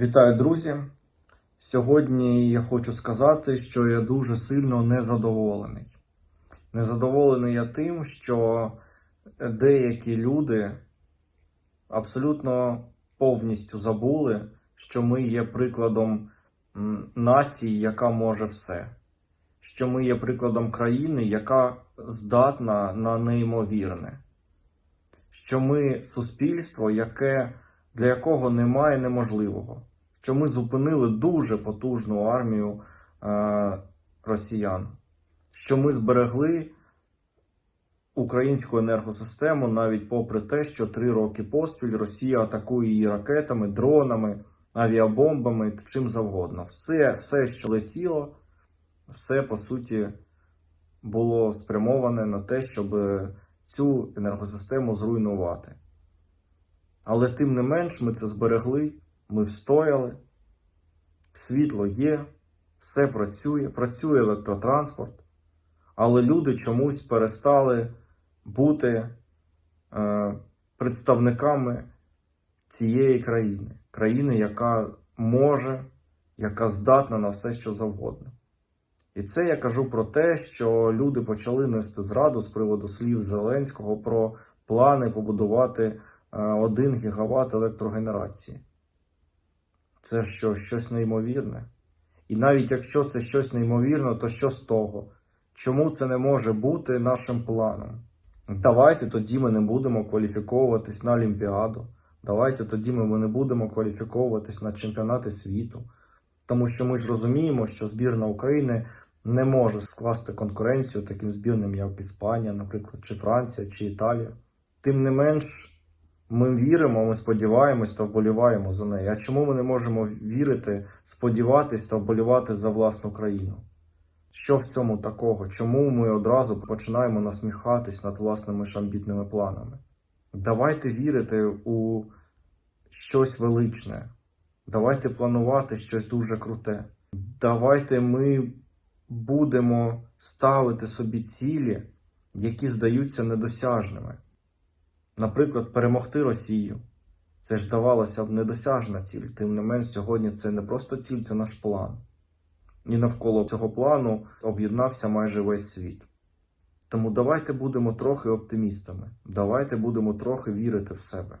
Вітаю, друзі! Сьогодні я хочу сказати, що я дуже сильно незадоволений. Незадоволений я тим, що деякі люди абсолютно повністю забули, що ми є прикладом нації, яка може все. Що ми є прикладом країни, яка здатна на неймовірне. Що ми суспільство, яке, для якого немає неможливого. Що ми зупинили дуже потужну армію е, росіян. Що ми зберегли українську енергосистему навіть попри те, що три роки поспіль Росія атакує її ракетами, дронами, авіабомбами чим завгодно. Все, все, що летіло, все по суті було спрямоване на те, щоб цю енергосистему зруйнувати. Але тим не менш ми це зберегли, ми встояли, світло є, все працює, працює електротранспорт, але люди чомусь перестали бути е, представниками цієї країни, країни, яка може, яка здатна на все, що завгодно. І це я кажу про те, що люди почали нести зраду з приводу слів Зеленського про плани побудувати 1 гігават електрогенерації. Це що, щось неймовірне? І навіть якщо це щось неймовірне, то що з того? Чому це не може бути нашим планом? Давайте тоді ми не будемо кваліфіковуватись на Олімпіаду. Давайте тоді ми не будемо кваліфіковуватись на чемпіонати світу. Тому що ми ж розуміємо, що збірна України не може скласти конкуренцію таким збірним, як Іспанія, наприклад, чи Франція, чи Італія. Тим не менш, ми віримо, ми сподіваємось та вболіваємо за неї. А чому ми не можемо вірити, сподіватись та вболівати за власну країну? Що в цьому такого? Чому ми одразу починаємо насміхатись над власними ж амбітними планами? Давайте вірити у щось величне. Давайте планувати щось дуже круте. Давайте ми будемо ставити собі цілі, які здаються недосяжними. Наприклад, перемогти Росію. Це ж здавалося б недосяжна ціль. Тим не менш, сьогодні це не просто ціль, це наш план. І навколо цього плану об'єднався майже весь світ. Тому давайте будемо трохи оптимістами. Давайте будемо трохи вірити в себе.